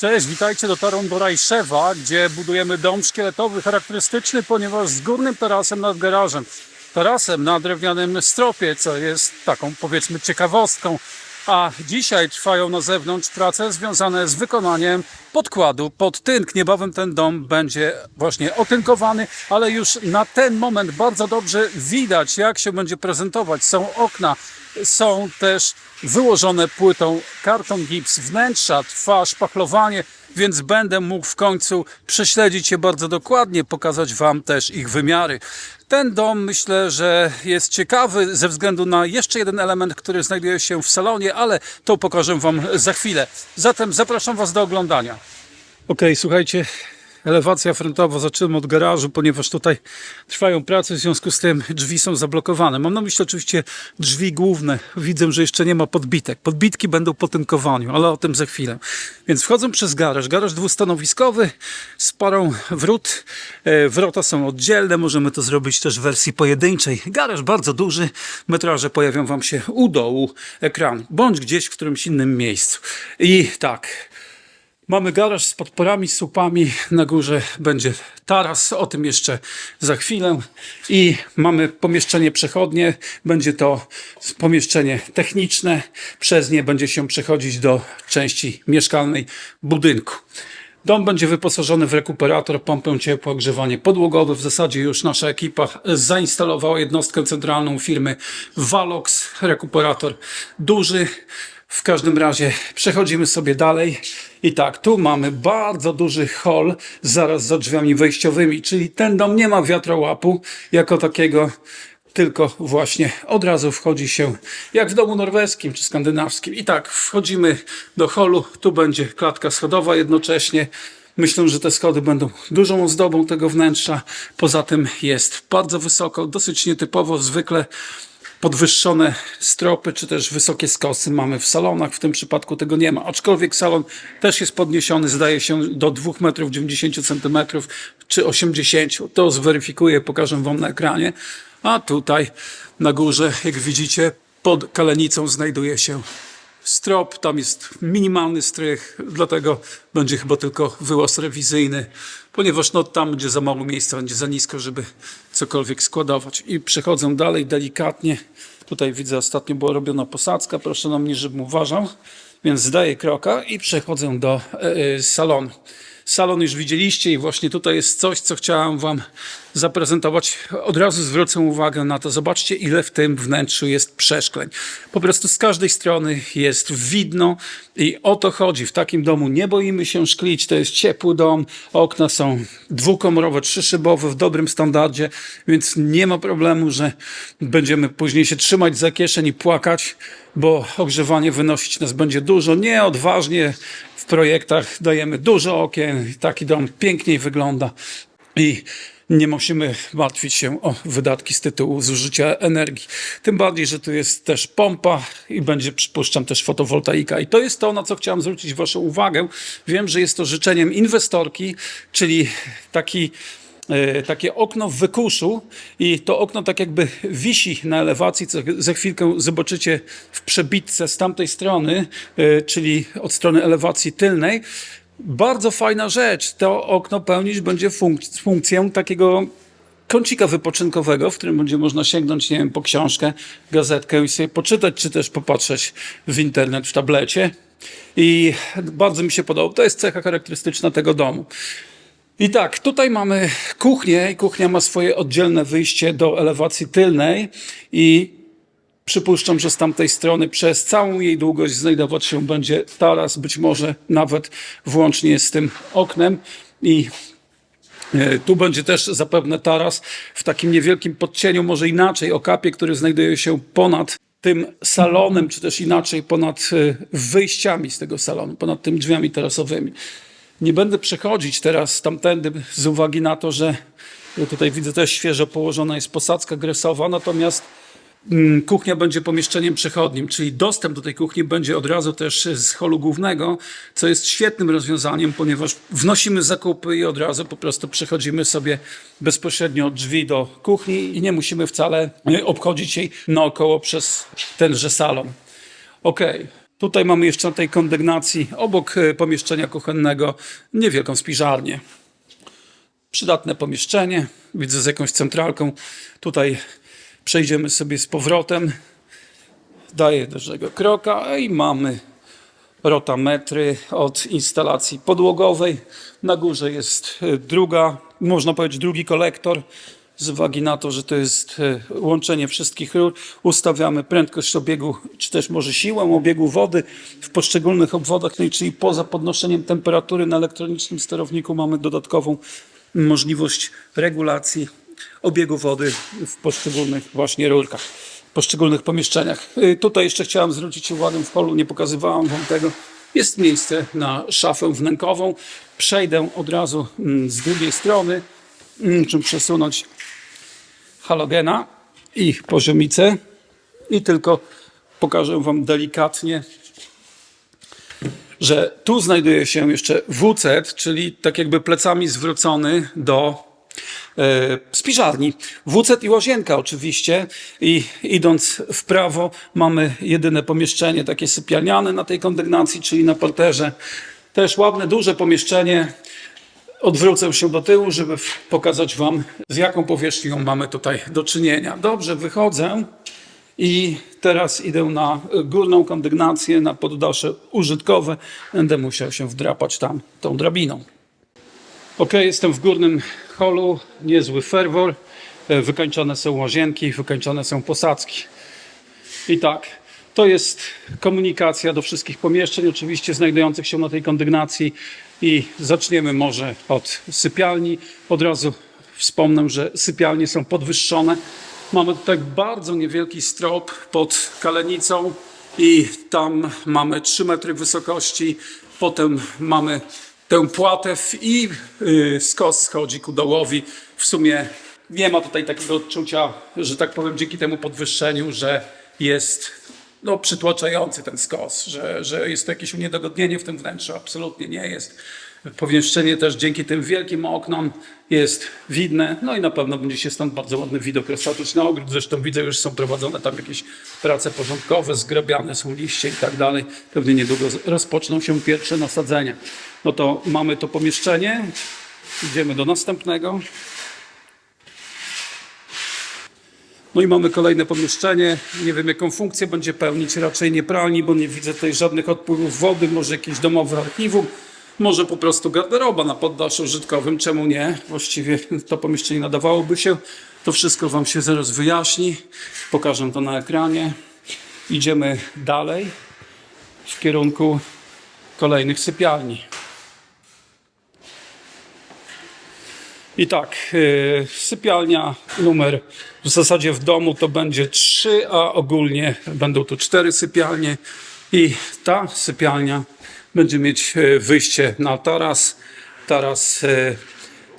Cześć, witajcie. Dotarłem do Rajszewa, gdzie budujemy dom szkieletowy charakterystyczny, ponieważ z górnym tarasem nad garażem. Tarasem na drewnianym stropie, co jest taką powiedzmy ciekawostką. A dzisiaj trwają na zewnątrz prace związane z wykonaniem podkładu pod tynk. Niebawem ten dom będzie właśnie otynkowany, ale już na ten moment bardzo dobrze widać, jak się będzie prezentować. Są okna, są też wyłożone płytą karton gips wnętrza, trwa szpachlowanie, więc będę mógł w końcu prześledzić je bardzo dokładnie, pokazać Wam też ich wymiary. Ten dom myślę, że jest ciekawy ze względu na jeszcze jeden element, który znajduje się w salonie, ale to pokażę Wam za chwilę. Zatem zapraszam Was do oglądania. Okej, słuchajcie, elewacja frontowa zaczynam od garażu, ponieważ tutaj trwają prace, w związku z tym drzwi są zablokowane. Mam na myśli oczywiście drzwi główne. Widzę, że jeszcze nie ma podbitek. Podbitki będą po tynkowaniu, ale o tym za chwilę. Więc wchodzą przez garaż. Garaż dwustanowiskowy z parą wrót. E, Wrota są oddzielne, możemy to zrobić też w wersji pojedynczej. Garaż bardzo duży, metraże pojawią Wam się u dołu ekranu, bądź gdzieś w którymś innym miejscu. I tak, Mamy garaż z podporami, słupami. Na górze będzie taras, o tym jeszcze za chwilę. I mamy pomieszczenie przechodnie. Będzie to pomieszczenie techniczne. Przez nie będzie się przechodzić do części mieszkalnej budynku. Dom będzie wyposażony w rekuperator, pompę ciepła, ogrzewanie podłogowe. W zasadzie już nasza ekipa zainstalowała jednostkę centralną firmy Valox. Rekuperator duży. W każdym razie przechodzimy sobie dalej. I tak, tu mamy bardzo duży hol zaraz za drzwiami wejściowymi, czyli ten dom nie ma wiatrołapu jako takiego, tylko właśnie od razu wchodzi się jak w domu norweskim czy skandynawskim. I tak, wchodzimy do holu, tu będzie klatka schodowa jednocześnie. Myślę, że te schody będą dużą ozdobą tego wnętrza. Poza tym jest bardzo wysoko, dosyć nietypowo, zwykle podwyższone stropy, czy też wysokie skosy mamy w salonach. W tym przypadku tego nie ma. Aczkolwiek salon też jest podniesiony, zdaje się, do 2,90 m czy 80 To zweryfikuję, pokażę Wam na ekranie. A tutaj na górze, jak widzicie, pod kalenicą znajduje się strop, tam jest minimalny strych, dlatego będzie chyba tylko wyłaz rewizyjny, ponieważ no, tam będzie za mało miejsca, będzie za nisko, żeby cokolwiek składować. I przechodzę dalej delikatnie. Tutaj widzę, ostatnio była robiona posadzka, proszę na mnie, żebym uważał, więc zdaję kroka i przechodzę do e, salonu. Salon już widzieliście i właśnie tutaj jest coś, co chciałem Wam zaprezentować. Od razu zwrócę uwagę na to. Zobaczcie, ile w tym wnętrzu jest przeszkleń. Po prostu z każdej strony jest widno i o to chodzi. W takim domu nie boimy się szklić. To jest ciepły dom. Okna są dwukomorowe, trzyszybowe w dobrym standardzie, więc nie ma problemu, że będziemy później się trzymać za kieszeń i płakać, bo ogrzewanie wynosić nas będzie dużo. Nie, odważnie w projektach dajemy dużo okien. Taki dom piękniej wygląda i nie musimy martwić się o wydatki z tytułu zużycia energii. Tym bardziej, że tu jest też pompa i będzie, przypuszczam, też fotowoltaika. I to jest to, na co chciałem zwrócić Waszą uwagę. Wiem, że jest to życzeniem inwestorki, czyli taki e, takie okno w wykuszu i to okno tak jakby wisi na elewacji, co za chwilkę zobaczycie w przebitce z tamtej strony, e, czyli od strony elewacji tylnej. Bardzo fajna rzecz. To okno pełnić będzie funk- funkcję takiego kącika wypoczynkowego, w którym będzie można sięgnąć, nie wiem, po książkę, gazetkę i sobie poczytać, czy też popatrzeć w internet w tablecie. I bardzo mi się podoba. To jest cecha charakterystyczna tego domu. I tak, tutaj mamy kuchnię i kuchnia ma swoje oddzielne wyjście do elewacji tylnej i przypuszczam, że z tamtej strony przez całą jej długość znajdować się będzie taras, być może nawet włącznie z tym oknem i e, tu będzie też zapewne taras w takim niewielkim podcieniu, może inaczej, okapie, który znajduje się ponad tym salonem, czy też inaczej ponad e, wyjściami z tego salonu, ponad tymi drzwiami tarasowymi. Nie będę przechodzić teraz tamtędy z uwagi na to, że tutaj widzę też świeżo położona jest posadzka gresowa, natomiast kuchnia będzie pomieszczeniem przechodnim, czyli dostęp do tej kuchni będzie od razu też z holu głównego, co jest świetnym rozwiązaniem, ponieważ wnosimy zakupy i od razu po prostu przechodzimy sobie bezpośrednio od drzwi do kuchni i nie musimy wcale e, obchodzić jej naokoło przez tenże salon. Okej. Tutaj mamy jeszcze na tej kondygnacji obok e, pomieszczenia kuchennego niewielką spiżarnię. Przydatne pomieszczenie, widzę z jakąś centralką. Tutaj przejdziemy sobie z powrotem. Daję dużego kroka i mamy rotametry od instalacji podłogowej. Na górze jest e, druga, można powiedzieć drugi kolektor. Z uwagi na to, że to jest e, łączenie wszystkich rur, ustawiamy prędkość obiegu, czy też może siłę obiegu wody w poszczególnych obwodach, no czyli poza podnoszeniem temperatury na elektronicznym sterowniku mamy dodatkową możliwość regulacji obiegu wody w poszczególnych właśnie rurkach, w poszczególnych pomieszczeniach. Y, Tutaj jeszcze chciałem zwrócić uwagę w holu, nie pokazywałam Wam tego. Jest miejsce na szafę wnękową. Przejdę od razu mm, z drugiej strony, mm, czym przesunąć halogena i poziomicę i tylko pokażę Wam delikatnie że tu znajduje się jeszcze WC, czyli tak jakby plecami zwrócony do e, spiżarni. WC i łazienka oczywiście i idąc w prawo mamy jedyne pomieszczenie takie sypialniane na tej kondygnacji, czyli na parterze. Też ładne, duże pomieszczenie. Odwrócę się do tyłu, żeby pokazać Wam, z jaką powierzchnią mamy tutaj do czynienia. Dobrze, wychodzę i teraz idę na górną kondygnację, na poddasze użytkowe. Będę musiał się wdrapać tam tą drabiną. Ok, jestem w górnym holu, niezły ferwor. E, Wykończone są łazienki, wykończone są posadzki. I tak, to jest komunikacja do wszystkich pomieszczeń, oczywiście znajdujących się na tej kondygnacji. I zaczniemy może od sypialni. Od razu wspomnę, że sypialnie są podwyższone. Mamy tutaj bardzo niewielki strop pod kalenicą i tam mamy 3 metry wysokości. Potem mamy tę płatew i yy, skos schodzi ku dołowi. W sumie nie ma tutaj takiego odczucia, że tak powiem, dzięki temu podwyższeniu, że jest no, przytłaczający ten skos, że, że jest to jakieś uniedogodnienie w tym wnętrzu. Absolutnie nie jest. Pomieszczenie też dzięki tym wielkim oknom jest widne, no i na pewno będzie się stąd bardzo ładny widok na ogród. Zresztą widzę, już są prowadzone tam jakieś prace porządkowe, zgrabiane są liście i tak dalej. Pewnie niedługo rozpoczną się pierwsze nasadzenia. No to mamy to pomieszczenie. Idziemy do następnego. No i mamy kolejne pomieszczenie. Nie wiem, jaką funkcję będzie pełnić. Raczej nie pralni, bo nie widzę tutaj żadnych odpływów wody. Może jakieś domowe archiwum. Może po prostu garderoba na poddaszu użytkowym. Czemu nie? Właściwie to pomieszczenie nadawałoby się. To wszystko Wam się zaraz wyjaśni. Pokażę to na ekranie. Idziemy dalej w kierunku kolejnych sypialni. I tak, yy, sypialnia numer w zasadzie w domu to będzie trzy, a ogólnie będą tu cztery sypialnie. I ta sypialnia będzie mieć yy, wyjście na taras. Taras yy,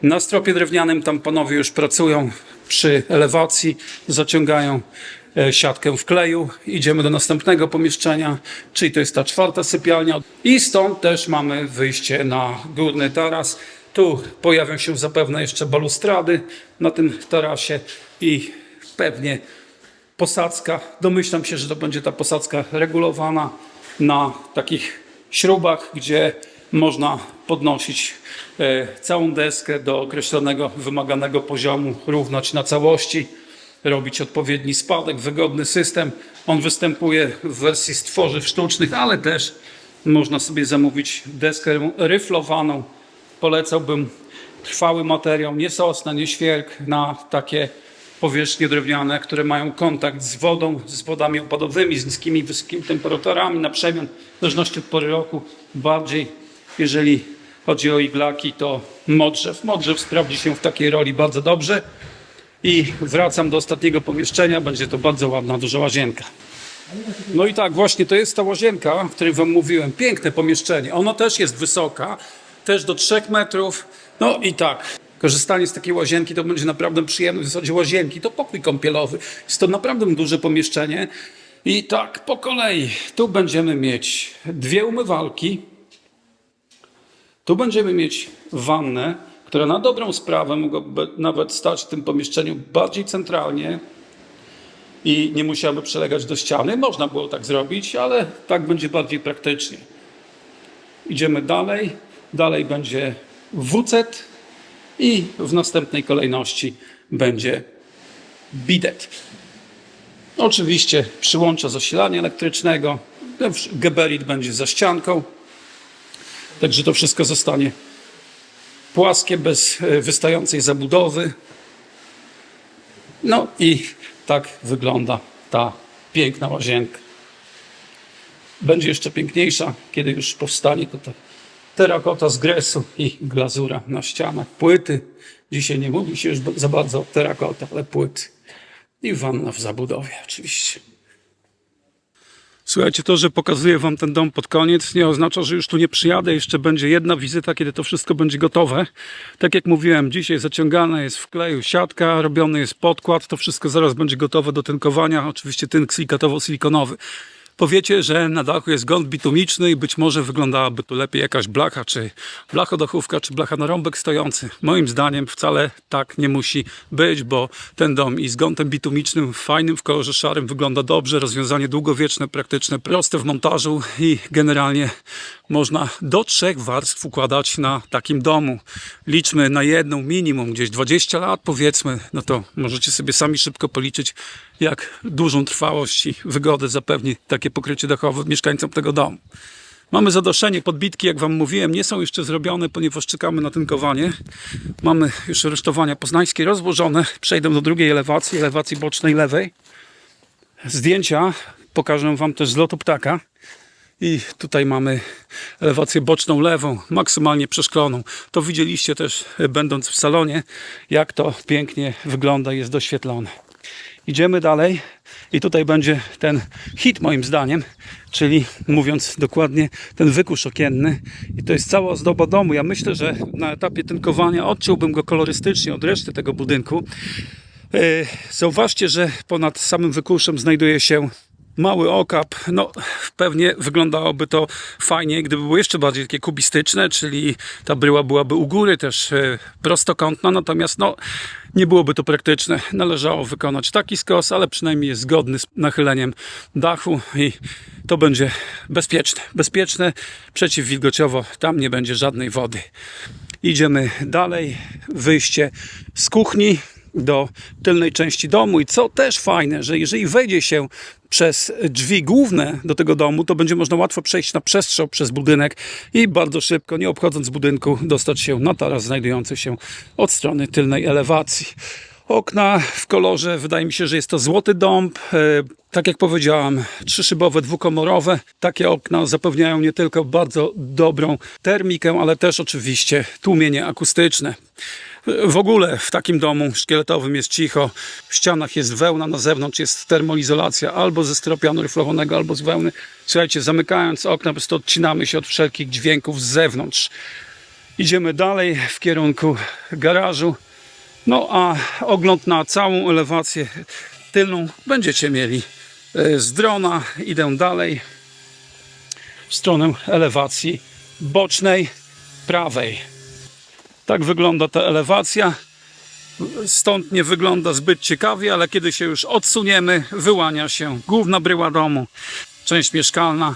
na stropie drewnianym, tam panowie już pracują przy elewacji, zaciągają e, siatkę w kleju. Idziemy do następnego pomieszczenia, czyli to jest ta czwarta sypialnia. I stąd też mamy wyjście na górny taras. Tu pojawią się zapewne jeszcze balustrady na tym tarasie i pewnie posadzka. Domyślam się, że to będzie ta posadzka regulowana na takich śrubach, gdzie można podnosić e, całą deskę do określonego wymaganego poziomu, równać na całości, robić odpowiedni spadek, wygodny system. On występuje w wersji z tworzyw sztucznych, ale też można sobie zamówić deskę ryflowaną. Polecałbym trwały materiał, nie sosna, nie świerk na takie powierzchnie drewniane, które mają kontakt z wodą, z wodami opadowymi, z niskimi, wysokimi temperaturami na przemian, w zależności od pory roku. Bardziej, jeżeli chodzi o iglaki, to modrzew. Modrzew sprawdzi się w takiej roli bardzo dobrze. I wracam do ostatniego pomieszczenia. Będzie to bardzo ładna, duża łazienka. No i tak, właśnie to jest ta łazienka, o której Wam mówiłem. Piękne pomieszczenie. Ono też jest wysoka, też do 3 metrów. No i tak, korzystanie z takiej łazienki to będzie naprawdę przyjemne. W zasadzie łazienki to pokój kąpielowy. Jest to naprawdę duże pomieszczenie. I tak, po kolei. Tu będziemy mieć dwie umywalki. Tu będziemy mieć wannę, która na dobrą sprawę mogłaby nawet stać w tym pomieszczeniu bardziej centralnie. i nie musiały przylegać do ściany. Można było tak zrobić, ale tak będzie bardziej praktycznie. Idziemy dalej. Dalej będzie WC i w następnej kolejności będzie bidet. Oczywiście przyłącza zasilania elektrycznego. Geberit będzie za ścianką. Także to wszystko zostanie płaskie, bez e, wystającej zabudowy. No i tak wygląda ta piękna łazienka. Będzie jeszcze piękniejsza, kiedy już powstanie to ta terakota z gresu i glazura na ścianach. Płyty. Dzisiaj nie mówi się już za bardzo o terakotach, ale płyty. I wanna w zabudowie oczywiście. Słuchajcie, to, że pokazuję Wam ten dom pod koniec, nie oznacza, że już tu nie przyjadę. Jeszcze będzie jedna wizyta, kiedy to wszystko będzie gotowe. Tak jak mówiłem, dzisiaj zaciągana jest w kleju siatka, robiony jest podkład. To wszystko zaraz będzie gotowe do tynkowania. Oczywiście tynk silikatowo-silikonowy. Powiecie, że na dachu jest gąb bitumiczny i być może wyglądałaby tu lepiej jakaś blacha, czy blachodachówka, czy blacha na rąbek stojący. Moim zdaniem wcale tak nie musi być, bo ten dom i z gątem bitumicznym, fajnym w kolorze szarym wygląda dobrze. Rozwiązanie długowieczne, praktyczne, proste w montażu i generalnie można do trzech warstw układać na takim domu. Liczmy na jedną minimum gdzieś 20 lat powiedzmy, no to możecie sobie sami szybko policzyć, jak dużą trwałość i wygodę zapewni takie pokrycie dachowe mieszkańcom tego domu. Mamy zadoszenie, podbitki, jak Wam mówiłem, nie są jeszcze zrobione, ponieważ czekamy na tynkowanie. Mamy już rusztowania poznańskie rozłożone. Przejdę do drugiej elewacji, elewacji bocznej lewej. Zdjęcia pokażę Wam też z lotu ptaka. I tutaj mamy elewację boczną lewą, maksymalnie przeszkloną. To widzieliście też będąc w salonie, jak to pięknie wygląda, jest doświetlone. Idziemy dalej i tutaj będzie ten hit moim zdaniem, czyli mówiąc dokładnie ten wykusz okienny i to jest cała ozdoba domu. Ja myślę, że na etapie tynkowania odciąłbym go kolorystycznie od reszty tego budynku. E, Zauważcie, że ponad samym wykuszem znajduje się mały okap. No, pewnie wyglądałoby to fajnie, gdyby było jeszcze bardziej takie kubistyczne, czyli ta bryła byłaby u góry też e, prostokątna, natomiast no, nie byłoby to praktyczne. Należało wykonać taki skos, ale przynajmniej jest zgodny z nachyleniem dachu i to będzie bezpieczne. Bezpieczne, przeciwwilgociowo, tam nie będzie żadnej wody. Idziemy dalej, wyjście z kuchni do tylnej części domu i co też fajne, że jeżeli wejdzie się przez drzwi główne do tego domu, to będzie można łatwo przejść na przestrzał przez budynek i bardzo szybko, nie obchodząc budynku, dostać się na taras znajdujący się od strony tylnej elewacji. Okna w kolorze, wydaje mi się, że jest to złoty dąb. E, Tak jak powiedziałam, trzyszybowe, dwukomorowe. Takie okna zapewniają nie tylko bardzo dobrą termikę, ale też oczywiście tłumienie akustyczne. W ogóle w takim domu szkieletowym jest cicho, w ścianach jest wełna, na zewnątrz jest termoizolacja albo ze styropianu ryflowanego, albo z wełny. Słuchajcie, zamykając okna, po prostu odcinamy się od wszelkich dźwięków z zewnątrz. Idziemy dalej w kierunku garażu. No a ogląd na całą elewację tylną będziecie mieli e, z drona. Idę dalej w stronę elewacji bocznej, prawej. Tak wygląda ta elewacja. Stąd nie wygląda zbyt ciekawie, ale kiedy się już odsuniemy, wyłania się główna bryła domu, część mieszkalna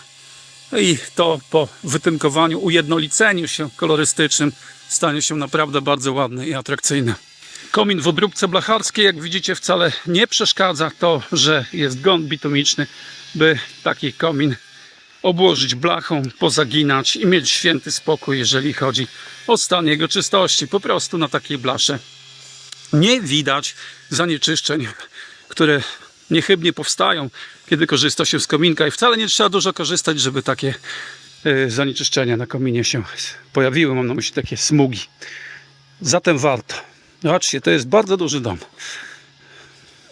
i to po wytynkowaniu, ujednoliceniu się kolorystycznym stanie się naprawdę bardzo ładne i atrakcyjne. Komin w obróbce blacharskiej, jak widzicie, wcale nie przeszkadza to, że jest gon bitumiczny, by taki komin obłożyć blachą, pozaginać i mieć święty spokój, jeżeli chodzi o stan jego czystości. Po prostu na takiej blasze nie widać zanieczyszczeń, które niechybnie powstają, kiedy korzysta się z kominka i wcale nie trzeba dużo korzystać, żeby takie e, zanieczyszczenia na kominie się pojawiły. Mam na myśli takie smugi. Zatem warto. Zobaczcie, to jest bardzo duży dom.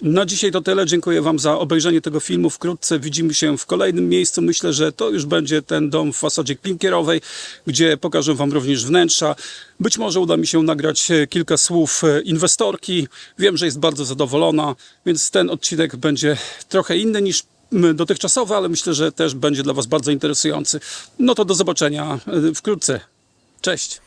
Na dzisiaj to tyle. Dziękuję Wam za obejrzenie tego filmu. Wkrótce widzimy się w kolejnym miejscu. Myślę, że to już będzie ten dom w fasadzie klinkierowej, gdzie pokażę Wam również wnętrza. Być może uda mi się nagrać e, kilka słów e, inwestorki. Wiem, że jest bardzo zadowolona, więc ten odcinek będzie trochę inny niż dotychczasowy, ale myślę, że też będzie dla Was bardzo interesujący. No to do zobaczenia e, wkrótce. Cześć!